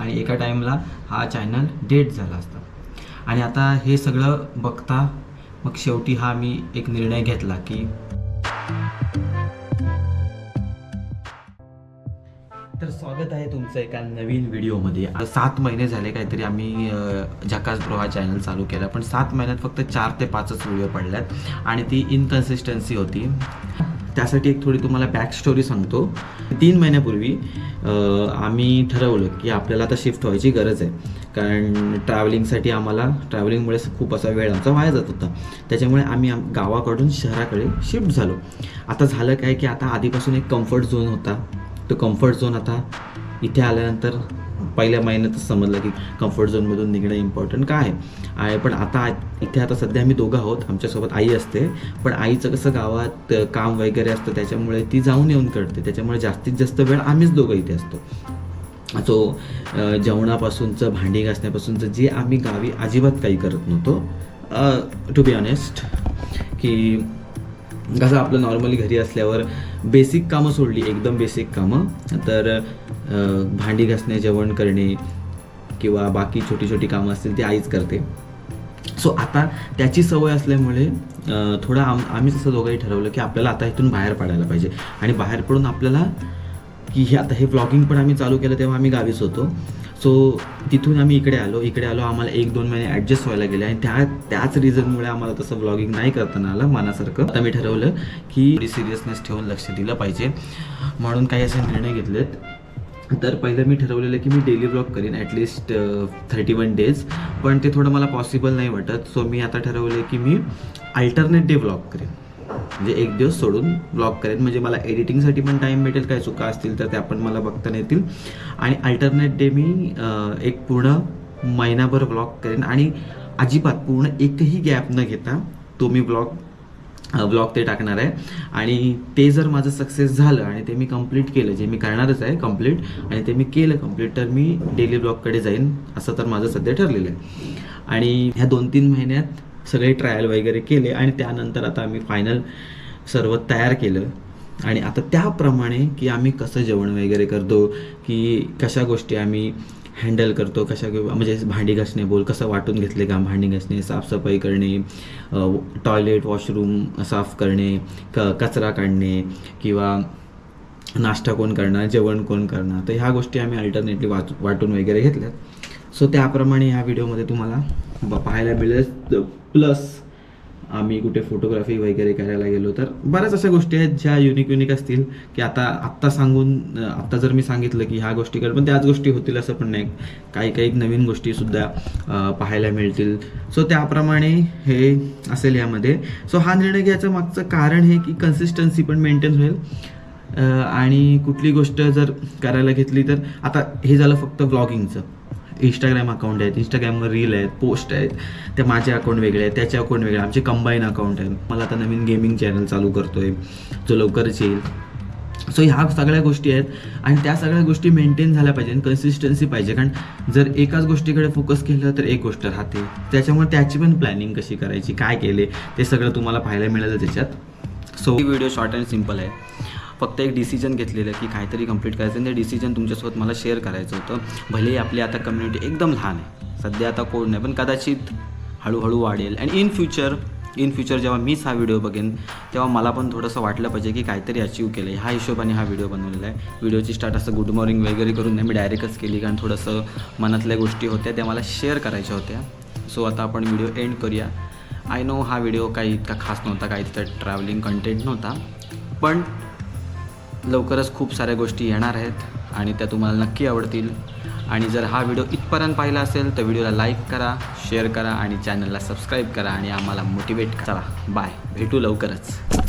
आणि एका टाईमला हा चॅनल डेट झाला असता. आणि आता हे सगळं बघता मग शेवटी हा मी एक निर्णय घेतला की तर स्वागत आहे तुमचं एका नवीन व्हिडिओमध्ये. सात महिने झाले काहीतरी आम्ही झकास ब्रो हा चॅनल चालू केला पण सात महिन्यात फक्त चार ते पाचच व्हिडिओ पडल्यात आणि ती इनकन्सिस्टन्सी होती. त्यासाठी एक थोडी तुम्हाला बॅक स्टोरी सांगतो. तीन महिन्यापूर्वी आम्ही ठरवलं की आपल्याला आता शिफ्ट व्हायची गरज आहे. कारण ट्रॅव्हलिंगसाठी आम्हाला ट्रॅव्हलिंगमुळे खूप असा वेळ आमचा वाया जात होता. त्याच्यामुळे आम्ही आम- गावाकडून शहराकडे शिफ्ट झालो. आता झालं काय की आता आधीपासून एक कम्फर्ट झोन होता. तो कम्फर्ट झोन आता इथे आल्यानंतर पहिल्या महिन्यातच समजलं की कम्फर्ट झोनमधून निघणं इम्पॉर्टंट काय आहे? आहे पण आता इथे आता सध्या आम्ही दोघं आहोत. आमच्यासोबत आई असते. पण आईचं कसं गावात काम वगैरे असतं त्याच्यामुळे ती जाऊन येऊन करते. त्याच्यामुळे जास्तीत जास्त वेळ आम्हीच दोघं इथे असतो. सो जेवणापासूनचं भांडी घासण्यापासूनचं जे आम्ही गावी अजिबात काही करत नव्हतो. टू बी ऑनेस्ट की कसं आपलं नॉर्मली घरी असल्यावर बेसिक कामं सोडली एकदम बेसिक कामं. तर भांडी घासणे जेवण करणे किंवा बाकी छोटी छोटी कामं असतील ती आईच करते. सो आता त्याची सवय असल्यामुळे थोडं आम आम्ही तसं दोघंही ठरवलं की आपल्याला आता इथून बाहेर पडायला पाहिजे. आणि बाहेर पडून आपल्याला की हे आता हे व्लॉगिंग पण आम्ही चालू केलं तेव्हा आम्ही गावीच होतो. सो तिथून आम्ही इकडे आलो. इकडे आलो आम्हाला एक दोन महिने ॲडजस्ट व्हायला गेले. आणि त्या त्याच रिझनमुळे आम्हाला तसं व्लॉगिंग नाही करताना आलं मनासारखं. आता मी ठरवलं की सिरियसनेस ठेवून लक्ष दिलं पाहिजे. म्हणून काही असे निर्णय घेतलेत. तर पहिलं मी ठरवलेलं की मी डेली ब्लॉग करीन at least thirty one days पण ते थोडं मला पॉसिबल नाही वाटत. सो मी आता ठरवलं की मी अल्टरनेट डे ब्लॉग करेन. म्हणजे एक दिवस सोडून ब्लॉग करेन. म्हणजे मला एडिटिंगसाठी पण टाईम भेटेल काय चुका असतील तर त्या पण मला बघता येतील. आणि अल्टरनेट डे मी एक पूर्ण महिनाभर ब्लॉग करेन. आणि अजिबात पूर्ण एकही गॅप न घेता तो मी ब्लॉग ब्लॉग ते टाकणार आहे. आणि ते जर माझं सक्सेस झालं आणि ते मी कंप्लीट केलं जे मी करणारच आहे कंप्लीट आणि ते मी केलं कंप्लीट तर मी डेली ब्लॉगकडे जाईन असं तर माझं सध्या ठरलेलं आहे. आणि ह्या दोन तीन महिन्यात सगळे ट्रायल वगैरे केले आणि त्यानंतर आता आम्ही फायनल सर्व तयार केलं. आणि आता त्याप्रमाणे की आम्ही कसं जेवण वगैरे करतो की कशा गोष्टी आम्ही हँडल करतो कशा म्हणजे भांडी घासणे बोल कसं वाटून घेतले का भांडी घासणे साफसफाई करणे टॉयलेट वॉशरूम साफ करणे क कचरा काढणे किंवा नाश्ता कोण करणार जेवण कोण करणार. तर ह्या गोष्टी आम्ही अल्टरनेटली वाच वाटून वगैरे घेतल्यात. सो त्याप्रमाणे ह्या व्हिडिओमध्ये तुम्हाला ब- पाहायला मिळेल. प्लस आम्ही कुठे फोटोग्राफी वगैरे करायला गेलो तर बऱ्याच अशा गोष्टी आहेत ज्या युनिक युनिक असतील की आता आत्ता सांगून आत्ता जर मी सांगितलं की ह्या गोष्टी कर पण त्याच गोष्टी होतील असं पण नाही. काही काही नवीन गोष्टीसुद्धा पाहायला मिळतील. सो त्याप्रमाणे हे असेल यामध्ये. सो हा निर्णय घ्यायचं मागचं कारण हे की कन्सिस्टन्सी पण मेंटेन होईल. आणि कुठली गोष्ट जर करायला घेतली तर आता हे झालं फक्त व्लॉगिंगचं इंस्टाग्राम अकाउंट आहेत इंस्टाग्रामवर रील आहेत पोस्ट आहेत. त्या माझे अकाउंट वेगळे आहेत त्याचे अकाउंट वेगळे आमचे कंबाईन अकाउंट आहेत. मला आता नवीन गेमिंग चॅनल चालू करतोय. जो लवकरच येईल. सो ह्या सगळ्या गोष्टी आहेत. आणि त्या सगळ्या गोष्टी मेंटेन झाल्या पाहिजे आणि कन्सिस्टन्सी पाहिजे. कारण जर एकाच गोष्टीकडे फोकस केलं तर एक गोष्ट राहते. त्याच्यामुळे त्याची पण प्लॅनिंग कशी करायची काय केले ते सगळं तुम्हाला पाहायला मिळेल त्याच्यात. So video short and simple आहे. फक्त एक डिसिजन घेतलेलं की काहीतरी कंप्लीट करायचं आणि ते डिसिजन तुमच्यासोबत मला शेअर करायचं होतं. भलेही आपली आता कम्युनिटी एकदम लहान आहे. सध्या आता कोण नाही पण कदाचित हळूहळू वाढेल. आणि इन फ्युचर इन फ्युचर जेव्हा मीच हा व्हिडिओ बघेन तेव्हा मला पण थोडंसं वाटलं पाहिजे की काहीतरी अचीव केलं आहे ह्या हिशोबाने हा व्हिडिओ बनवलेला आहे. व्हिडिओची स्टार्ट असं गुड मॉर्निंग वगैरे करून नाही मी डायरेक्टच केली. कारण थोडंसं मनातल्या गोष्टी होत्या त्या मला शेअर करायच्या होत्या. सो आता आपण व्हिडिओ एंड करूया. आय नो हा व्हिडिओ काही इतका खास नव्हता काही तिथं ट्रॅव्हलिंग कंटेंट नव्हता. पण लवकरच खूप साऱ्या गोष्टी येणार आहेत आणि त्या तुम्हाला नक्की आवडतील. आणि जर हा व्हिडिओ इथपर्यंत पाहिला असेल तर व्हिडिओला लाईक करा शेअर करा आणि चॅनलला सबस्क्राईब करा आणि आम्हाला मोटिवेट करा. बाय भेटू लवकरच.